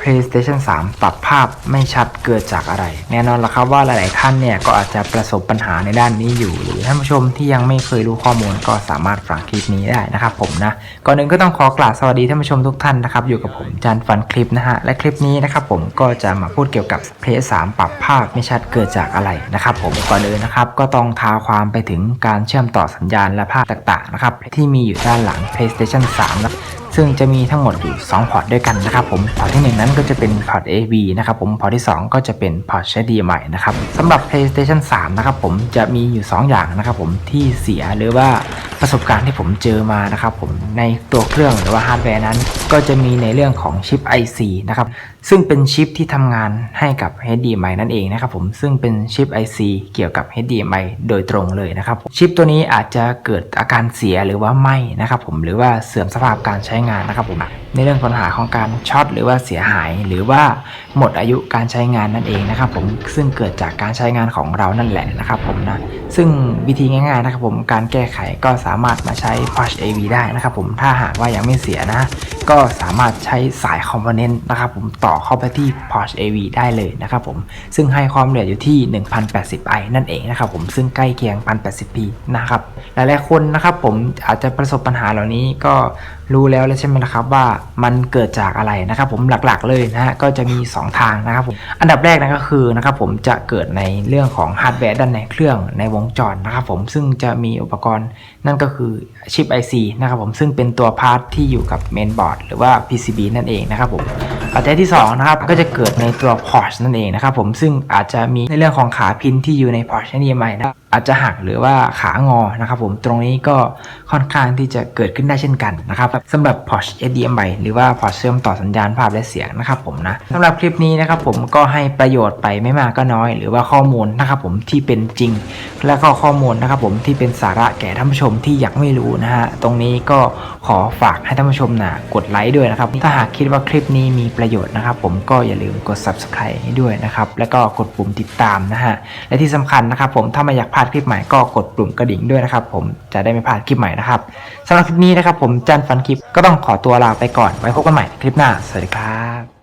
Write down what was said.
PlayStation 3 ปรับภาพไม่ชัดเกิดจากอะไร แน่นอนละครับว่าหลาย ๆ ท่านเนี่ยก็อาจจะประสบปัญหาในด้านนี้อยู่ หรือท่านผู้ชมที่ยังไม่เคยรู้ข้อมูลก็สามารถฟังคลิปนี้ได้นะครับผมนะก่อนอื่นก็ต้องขอกราบสวัสดีท่านผู้ชมทุกท่านนะครับอยู่กับผมจันฟันคลิปนะฮะและคลิปนี้นะครับผมก็จะมาพูดเกี่ยวกับ PS3 ปรับภาพไม่ชัดเกิดจากอะไรนะครับผมก่อนอื่นนะครับก็ต้องท้าความไปถึงการเชื่อมต่อสัญญาณและภาพต่าง ๆ นะครับที่มีอยู่ด้านหลัง PlayStation 3นะซึ่งจะมีทั้งหมดอยู่ 2 พอร์ตด้วยกันนะครับผม พอร์ตที่ 1 นั้นก็จะเป็นพอร์ต AV นะครับผม พอร์ตที่ 2 ก็จะเป็นพอร์ต HDMI นะครับสำหรับ PlayStation 3 นะครับผมจะมีอยู่ 2 อย่างนะครับผมที่เสียหรือว่า ประสบการณ์ที่ผมเจอมานะครับผมในตัวเครื่องหรือว่าฮาร์ดแวร์นั้น ก็จะมีในเรื่องของชิป IC นะครับซึ่งเป็นชิปที่ทำงานให้กับ HDMI นั่นเองนะครับผมซึ่งเป็นชิป IC เกี่ยวกับ HDMI โดยตรงเลยนะครับชิปตัวนี้อาจจะเกิดอาการเสียหรือว่าไหม้นะครับผมหรือว่าเสื่อมสภาพการใช้งานนะครับผมในเรื่องปัญหาของการช็อตหรือว่าเสียหาย หรือว่าหมดอายุการใช้งานนั่นเองนะครับผมซึ่งเกิดจากการใช้งานของเรานั่นแหละนะครับผมนะซึ่งวิธีง่ายๆนะครับผมการแก้ไขก็สาามารถมาใช้ Flash AV ได้นะครับผมถ้าหากว่ายังไม่เสียนะ ก็สามารถใช้สายคอมโพเนนต์นะครับผมต่อเข้าไปที่ Porsche AV ได้เลยนะครับผมซึ่งให้ความละเอียดอยู่ที่ 1080i นั่นเองนะครับผมซึ่งใกล้เคียง 1080p นะครับหลายๆคนนะครับผมอาจจะประสบปัญหาเหล่านี้ก็ รู้แล้วแล้วใช่ไหมนะครับว่ามันเกิดจากอะไรนะครับ ผมหลักๆเลยนะฮะก็จะมี 2 ทางนะครับผมอันดับแรกนะก็คือนะครับผมจะเกิดในเรื่องของฮาร์ดแวร์ด้านในเครื่องในวงจรนะครับผมซึ่งจะมีอุปกรณ์นั่นก็คือชิป IC นะครับผมซึ่งเป็นตัวพาร์ทที่อยู่กับเมนบอร์ดหรือว่า PCB นั่นเองนะครับผมปัจจัยที่2นะครับก็จะเกิดในตัวพอร์ชนั่นเองนะครับผมซึ่งอาจจะมีในเรื่องของขาพินที่อยู่ในพอร์ชนี่ใหม่นะ อาจจะหักหรือว่าขางอนะครับผมตรงนี้ก็ค่อนข้างที่จะเกิดขึ้นได้เช่นกันนะครับสำหรับพอร์ช HDMI หรือว่าพอร์ชเชื่อมต่อสัญญาณภาพและเสียงนะครับผมนะสำหรับคลิปนี้นะครับผมก็ให้ประโยชน์ไปไม่มากก็น้อย หรือว่าข้อมูลนะครับผมที่เป็นจริง และก็ข้อมูลนะครับผมที่เป็นสาระแก่ท่านผู้ชมที่อยากไม่รู้นะฮะตรงนี้ก็ขอฝากให้ท่านผู้ชมนะกดไลค์ด้วยนะครับถ้าหากคิดว่าคลิปนี้มีประโยชน์นะครับผมก็อย่าลืมกด subscribe ให้ด้วยนะครับแล้วก็กดปุ่มติดตามนะฮะและที่สำคัญนะครับผมถ้าไม่อยากพลาดคลิปใหม่ก็กดปุ่มกระดิ่งด้วยนะครับ ผมจะได้ไม่พลาดคลิปใหม่นะครับสำหรับคลิปนี้นะครับ ผมจันฟันคลิปก็ต้องขอตัวลาไปก่อนไว้พบกันใหม่คลิปหน้าสวัสดีครับ